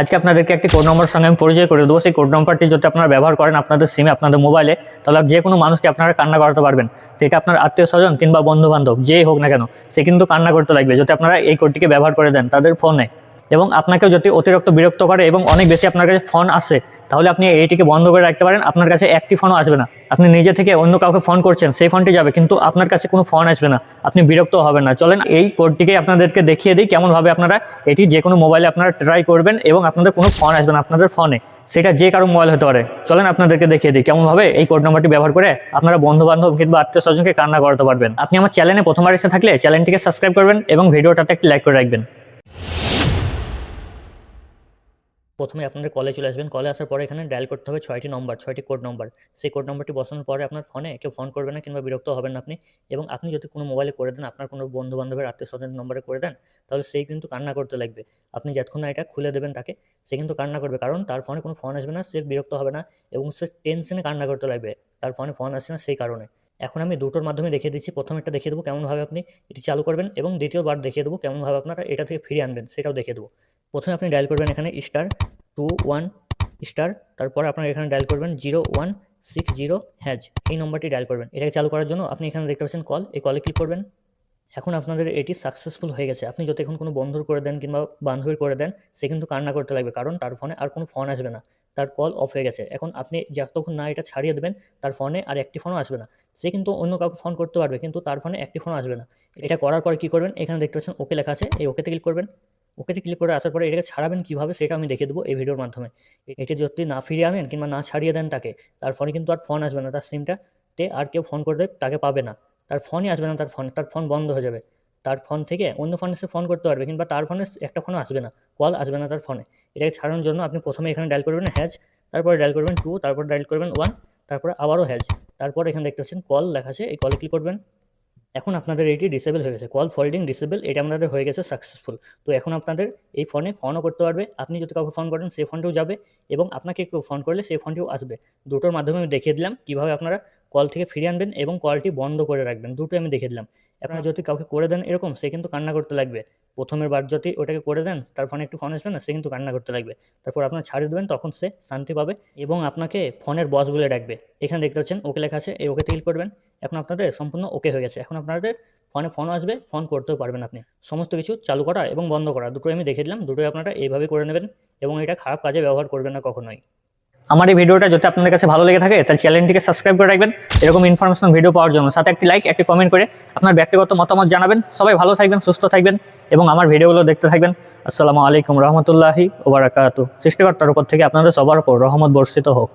আজকে আপনাদেরকে একটি কোড নম্বর সঙ্গে আমি পরিচয় করে দেবো। সেই কোড নম্বরটি যদি আপনারা ব্যবহার করেন আপনাদের সিমে আপনাদের মোবাইলে তাহলে যে কোনো মানুষকে আপনারা কান্না করাতে পারবেন। সেটা আপনার আত্মীয় স্বজন কিংবা বন্ধু বান্ধব যেই হোক না কেন, সে কিন্তু কান্না করতে লাগবে। যদি আপনারা এই কোডটিকে ব্যবহার করে দেন তাদের ফোনে এবং আপনাকেও যদি অতিরিক্ত বিরক্ত করে এবং অনেক বেশি আপনার কাছে ফোন আসে তাহলে আপনি এইটিকে বন্ধ করে রাখতে পারেন। আপনার কাছে একটি ফোনও আসবে না। আপনি নিজে থেকে অন্য কাউকে ফোন করছেন, সেই ফোনটি যাবে, কিন্তু আপনার কাছে কোনো ফোন আসবে না। আপনি বিরক্ত হবেন না। চলেন, এই কোডটিকে আপনাদেরকে দেখিয়ে দিই, কেমনভাবে আপনারা এটি যে কোনো মোবাইলে আপনারা ট্রাই করবেন এবং আপনাদের কোনো ফোন আসবে না আপনাদের ফোনে সেটা যে কারও মোবাইল হতে পারে। চলেন, আপনাদেরকে দেখিয়ে দিই, কেমনভাবে এই কোড নাম্বারটি ব্যবহার করে আপনারা বন্ধু বান্ধব কিংবা আত্মীয় স্বজনকে কান্না করাতে পারবেন। আপনি আমার চ্যানেলে প্রথমবার এসে থাকলে চ্যানেলটিকে সাবস্ক্রাইব করবেন এবং ভিডিওটাতে একটি লাইক করে রাখবেন। প্রথমে আপনাদের কলে চলে আসবেন। কলে আসার পরে এখানে ডায়াল করতে হবে ছয়টি নম্বর ছয়টি কোড নম্বর সেই কোড নম্বরটি বসানোর পরে আপনার ফোনে কেউ ফোন করবে না কিংবা বিরক্ত হবেন না আপনি। এবং আপনি যদি কোনো মোবাইলে করে দেন, আপনার কোনো বন্ধু বান্ধবের আত্মীয় স্বজন নম্বরে করে দেন, তাহলে সেই কিন্তু কান্না করতে লাগবে। আপনি যতক্ষণ না এটা খুলে দেবেন তাকে, সে কিন্তু কান্না করবে। কারণ তার ফোনে কোনো ফোন আসবে না, সে বিরক্ত হবে না এবং সে টেনশনে কান্না করতে লাগবে। তার ফোনে ফোন আসছে না সেই কারণে। এখন আমি দুটোর মাধ্যমে দেখিয়ে দিচ্ছি। প্রথম একটা দেখিয়ে দেবো কেমনভাবে আপনি এটি চালু করবেন এবং দ্বিতীয়বার দেখিয়ে দেবো কেমনভাবে আপনারা এটা থেকে ফিরিয়ে আনবেন, সেটাও দেখিয়ে দেবো। প্রথমে আপনি ডায়াল করবেন এখানে স্টার টু ওয়ান স্টার তারপর আপনারা এখানে ডায়াল করবেন zero one six zero hash এই নম্বরটি ডায়াল করবেন। এটাকে চালু করার জন্য আপনি এখানে দেখতে পাচ্ছেন কল এই কলে ক্লিক করবেন। এখন আপনাদের এটি সাকসেসফুল হয়ে গেছে। আপনি এখন কোনো বন্ধুর করে দেন কিংবা বান্ধবীর করে দেন, সে কিন্তু কান্না করতে লাগবে, কারণ তার ফোনে আর কোনো ফোন আসবে না। তার কল অফ হয়ে গেছে। এখন আপনি যতক্ষণ না এটা ছাড়িয়ে দেবেন, তার ফোনে আর একটি ফোনও আসবে না। সে কিন্তু অন্য কাউকে ফোন করতে পারবে, কিন্তু তার ফোনে একটি ফোনও আসবে না। এটা করার পরে কী করবেন? এখানে দেখতে পাচ্ছেন ওকে লেখা আছে। এই ওকেতে ক্লিক করবেন। ওকেতে ক্লিক করে আসার পরে এটাকে ছাড়াবেন কীভাবে সেটা আমি দেখিয়ে দেবো এই ভিডিওর মাধ্যমে। এটি যদি না ফিরিয়ে আনেন কিংবা না ছাড়িয়ে দেন তাকে, তার ফোনে কিন্তু আর ফোন আসবে না। তার সিমটাতে আর কেউ ফোন করলে তাকে পাবে না। তার ফোনই আসবে না, তার ফোন তার ফোন বন্ধ হয়ে যাবে। তার ফোন থেকে অন্য ফোনে সে ফোন করতে পারবে কিংবা তার ফোনে একটা ফোনও আসবে না। কল আসবে না তার ফোনে এটাকে ছাড়ানোর জন্য আপনি প্রথমে এখানে ডায়াল করবেন হ্যাজ তারপরে ডায়াল করবেন টু তারপর ডায়াল করবেন ওয়ান তারপর আবারও হ্যাজ তারপর এখানে দেখতে পাচ্ছেন কল লেখা আছে, এই কলে ক্লিক করবেন। এখন আপনাদের এটি ডিসেবল হয়ে গেছে। কল ফোল্ডিং ডিসেবল এটা আপনাদের হয়ে গেছে সাকসেসফুল তো এখন আপনাদের এই ফোনে ফোনও করতে পারবে। আপনি যদি কাউকে ফোন করেন সেই ফোনটিও যাবে এবং আপনাকে কেউ ফোন করলে সেই ফোনটিও আসবে। দুটোর মাধ্যমে আমি দেখিয়ে দিলাম কীভাবে আপনারা কল থেকে ফিরিয়ে আনবেন এবং কলটি বন্ধ করে রাখবেন। দুটোই আমি দেখিয়ে দিলাম। আপনারা যদি কাউকে করে দেন এরকম, সে কিন্তু কান্না করতে লাগবে। প্রথমের বার যদি ওটাকে করে দেন, তার ফোনে একটু ফোন আসবে না, সে কিন্তু কান্না করতে লাগবে। তারপর আপনার ছাড়িয়ে দেবেন, তখন সে শান্তি পাবে এবং আপনাকে ফোনের বস বলে ডাকবে। এখানে দেখতে পাচ্ছেন, ওকে লেখা আছে, এই ওকে ক্লিক করবেন। এখন আপনাদের সম্পূর্ণ ওকে হয়ে গেছে। এখন আপনাদের ফোনে ফোন আসবে ফোন করতেও পারবেন আপনি। সমস্ত কিছু চালু করা এবং বন্ধ করা, দুটোই আমি দেখে দিলাম, দুটোই আপনারা এইভাবে করে নেবেন এবং এটা খারাপ কাজে ব্যবহার করবেন না কখনোই। আমার এই ভিডিওটা যদি আপনাদের কাছে ভালো লেগে থাকে, তাহলে চ্যানেলটিকে সাবস্ক্রাইব করে রাখবেন। এরকম ইনফরমেশন ভিডিও পাওয়ার জন্য। সাথে একটি লাইক একটি কমেন্ট করে আপনার ব্যক্তিগত মতামত জানাবেন। সবাই ভালো থাকবেন, সুস্থ থাকবেন এবং আমার ভিডিওগুলো দেখতে থাকবেন। আসসালামু আলাইকুম রহমতুল্লাহি ওবরাকাতু সৃষ্টিকর্তার উপর থেকে আপনাদের সবার উপর রহমত বর্ষিত হোক।